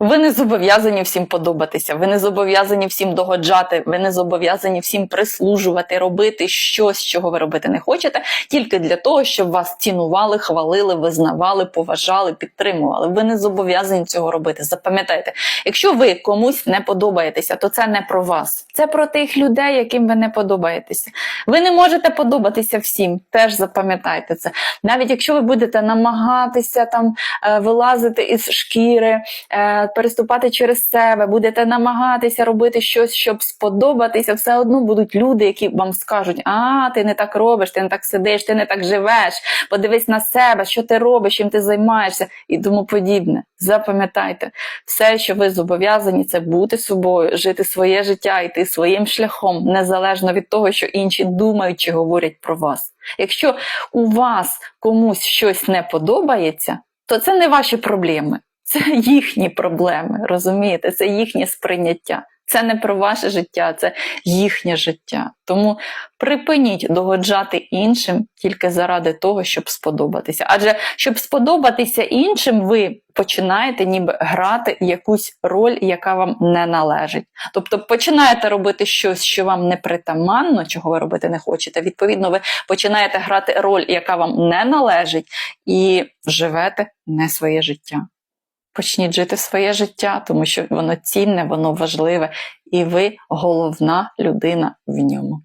Ви не зобов'язані всім подобатися, ви не зобов'язані всім догоджати, ви не зобов'язані всім прислужувати, робити щось, чого ви робити не хочете, тільки для того, щоб вас цінували, хвалили, визнавали, поважали, підтримували. Ви не зобов'язані цього робити. Запам'ятайте, якщо ви комусь не подобаєтеся, то це не про вас, це про тих людей, яким ви не подобаєтеся. Ви не можете подобатися всім. Теж запам'ятайте це. Навіть якщо ви будете намагатися там е, вилазити із шкіри, е, переступати через себе, будете намагатися робити щось, щоб сподобатися, все одно будуть люди, які вам скажуть: а ти не так робиш, ти не так сидиш, ти не так живеш. Подивись на себе, що ти робиш, чим ти займаєшся, і тому подібне. Запам'ятайте, все, що ви зобов'язані, це бути собою, жити своє життя, йти своїм шляхом, незалежно від того, що інші думають чи говорять про вас. Якщо у вас комусь щось не подобається, то це не ваші проблеми, це їхні проблеми. Розумієте? Це їхнє сприйняття. Це не про ваше життя, це їхнє життя. Тому припиніть догоджати іншим тільки заради того, щоб сподобатися. Адже щоб сподобатися іншим, ви починаєте ніби грати якусь роль, яка вам не належить. Тобто починаєте робити щось, що вам не притаманно, чого ви робити не хочете. Відповідно, ви починаєте грати роль, яка вам не належить, і живете не своє життя. Почніть жити своє життя, тому що воно цінне, воно важливе, і ви головна людина в ньому.